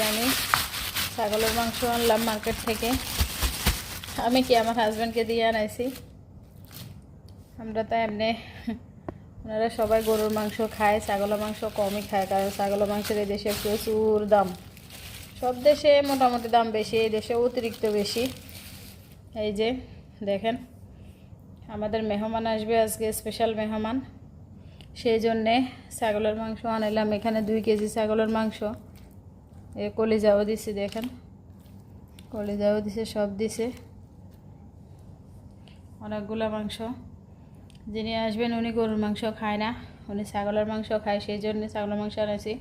আজকে আমি ছাগলের মাংস আনলাম মার্কেট থেকে। আমি কি আমার হাজব্যান্ডকে দিয়ে আনাইছি? আমরা তো এমনি ওনারা সবাই গরুর মাংস খায়, ছাগলের মাংস কমই খায়, কারণ ছাগলের মাংসের এই দেশে প্রচুর দাম। সব দেশে মোটামুটি দাম বেশি, এই দেশে অতিরিক্ত বেশি। এই যে, দেখেন, আমাদের মেহমান আসবে আজকে স্পেশাল মেহমান। সেই জন্যে ছাগলের মাংস আনাইলাম, এখানে দুই কেজি ছাগলের মাংস। এ কলিজাও দিছে, দেখেন। কলিজাও দিছে, সব দিছে। অনেকগুলো মাংস। যিনি আসবেন, উনি গরুর মাংস খায় না। উনি ছাগলের মাংস খায়, সেই জন্য ছাগলের মাংস আনেছি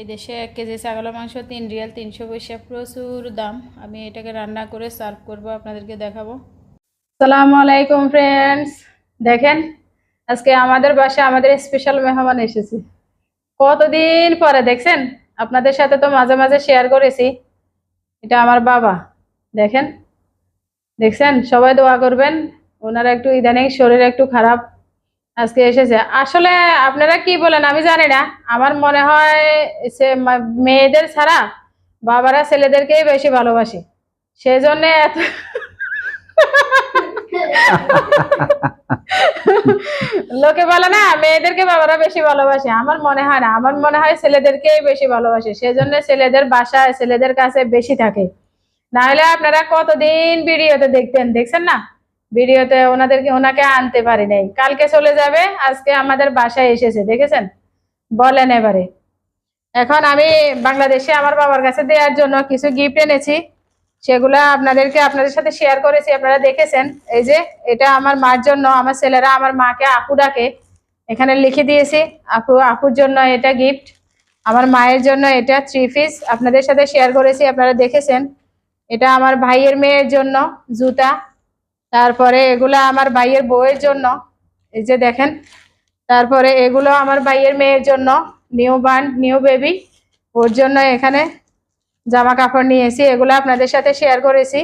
এই দেশে এক কেজি ছাগলের মাংস তিন রিয়াল তিনশো পয়সা, প্রচুর দাম। আমি এটাকে রান্না করে সার্ভ করব, আপনাদেরকে দেখাবো। আসসালামু আলাইকুম ফ্রেন্ডস দেখেন, আজকে আমাদের বাসায় আমাদের স্পেশাল মেহমান এসেছে। কতদিন পরে, দেখছেন? আপনাদের সাথে তো মাঝে মাঝে শেয়ার করেছি। এটা আমার বাবা। দেখেন? দেখছেন? সবাই দোয়া করবেন। ওনারা একটু ইদানিং শরীর একটু খারাপ। আজকে এসেছে। আসলে আপনারা কি বলেন? আমি জানি না। আমার মনে হয় সে মেয়েদের ছাড়া বাবারা ছেলেদেরকেই বেশি ভালোবাসে। সেই জন্য এত লোকে বলে না, মেয়েদেরকে বাবারা বেশি ভালোবাসে। আমার মনে হয় না, আমার মনে হয় ছেলেদেরকেই বেশি ভালোবাসে। সেজন্য ছেলেদের বাসায়, ছেলেদের কাছে বেশি থাকে। না হলে আপনারা কতদিন ভিডিওতে দেখতেন, দেখছেন না? ভিডিওতে ওনাদেরকে, ওনাকে আনতে পারি নাই। কালকে চলে যাবে, আজকে আমাদের বাসায় এসেছে, দেখেছেন? বলেন এবারে। এখন আমি বাংলাদেশে আমার বাবার কাছে দেওয়ার জন্য কিছু গিফট এনেছি। সেগুলা আপনাদেরকে আপনাদের সাথে শেয়ার করেছি, আপনারা দেখেছেন। এই যে, এটা আমার মার জন্য, আমার ছেলেরা আমার মাকে আপু ডাকে এখানে লিখে দিয়েছি। আপু, আপুর জন্য এটা গিফট আমার মায়ের জন্য এটা থ্রি পিস আপনাদের সাথে শেয়ার করেছি, আপনারা দেখেছেন। এটা আমার ভাইয়ের মেয়ের জন্য জুতা। তারপরে এগুলো আমার ভাইয়ের বউয়ের জন্য। এই যে দেখেন, তারপরে এগুলো আমার ভাইয়ের মেয়ের জন্য। নিউ বার্ন, নিউ বেবি, ওর জন্য এখানে জামা কাপড় নিয়েছি এগুলো আপনাদের সাথে শেয়ার করেছি।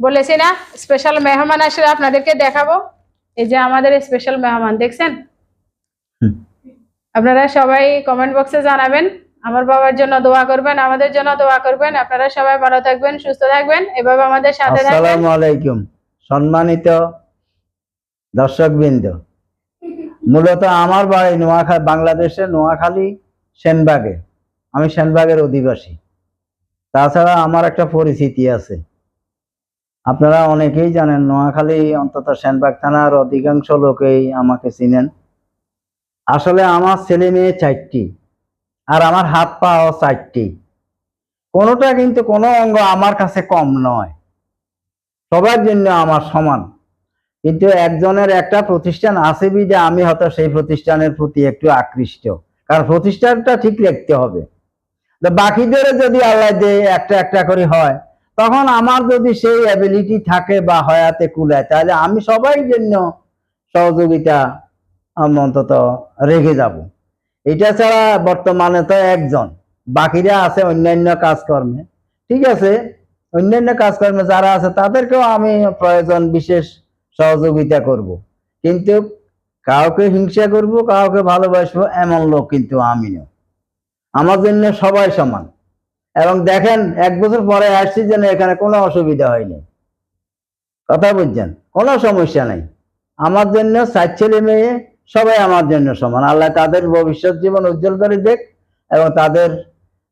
বলেছি না স্পেশাল মেহমান আসলে আপনাদেরকে দেখাবো। এই যে আমাদের স্পেশাল মেহমান দেখছেন? আপনারা সবাই কমেন্ট বক্সে জানাবেন। আমার বাবার জন্য দোয়া করবেন আমাদের জন্য দোয়া করবেন। আপনারা সবাই ভালো থাকবেন সুস্থ থাকবেন। এভাবে আমাদের সাথে থাকবেন। আসসালামু আলাইকুম। সম্মানিত দর্শকবৃন্দ। মূলত আমার বাড়ি নোয়াখালী বাংলাদেশে নোয়াখালী সেনবাগে। আমি সেনবাগের অধিবাসী। তাছাড়া আমার একটা পরিচিতি আছে। আপনারা অনেকেই জানেন, নোয়াখালী অন্তত সেনবাগ থানার অধিকাংশ লোকেই আমাকে চিনেন। আসলে আমার ছেলে মেয়ে চারটি আর আমার হাত পাও চারটি। কোনোটা কিন্তু কোনো অঙ্গ আমার কাছে কম নয়। সবার জন্য আমার সমান। কিন্তু একজনের একটা প্রতিষ্ঠান আছে বিদে, আমি হয়তো সেই প্রতিষ্ঠানের প্রতি একটু আকৃষ্ট। কারণ প্রতিষ্ঠানটা ঠিক রাখতে হবে। বাকিদের যদি আল্লাহ দিয়ে একটা একটা করে হয়, তখন আমার যদি সেই অ্যাবিলিটি থাকে বা হয়াতে কুলায়, তাহলে আমি সবাই জন্য সহযোগিতা অন্তত রেখে যাব। এটা ছাড়া বর্তমানে তো একজন, বাকিরা আছে অন্যান্য কাজকর্মে, ঠিক আছে? অন্যান্য কাজকর্মে যারা আছে, তাদেরকেও আমি প্রয়োজন বিশেষ সহযোগিতা করব। কিন্তু কাউকে হিংসা করব, কাউকে ভালোবাসবো, এমন লোক কিন্তু আমি না আমার জন্য সবাই সমান। এবং দেখেন, এক বছর পরে আসছি যেন এখানে কোনো অসুবিধা হয়নি। কথা বুঝছেন? কোনো সমস্যা নাই। আমার জন্য সাত ছেলে মেয়ে, সবাই আমার জন্য সমান। আল্লাহ তাদের ভবিষ্যৎ জীবন উজ্জ্বল করে দেখ এবং তাদের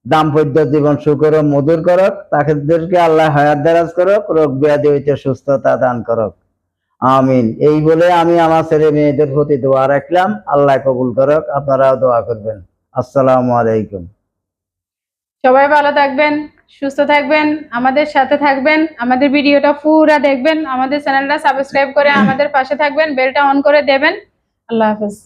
দাম্পত্য জীবন সুকর মধুর করক। তাদেরকে আল্লাহ হায়াত দারাজ করক, রোগ ব্যাধি হইতে সুস্থতা দান করক। আমিন। এই বলে আমি আমার ছেলে মেয়েদের প্রতি দোয়া রাখলাম। আল্লাহ কবুল করক। আপনারাও দোয়া করবেন। আসসালামু আলাইকুম। সবাই ভালো থাকবেন, সুস্থ থাকবেন, আমাদের সাথে থাকবেন, আমাদের ভিডিওটা পুরা দেখবেন, আমাদের চ্যানেলটা সাবস্ক্রাইব করে আমাদের পাশে থাকবেন, বেলটা অন করে দেবেন। আল্লাহ হাফেজ।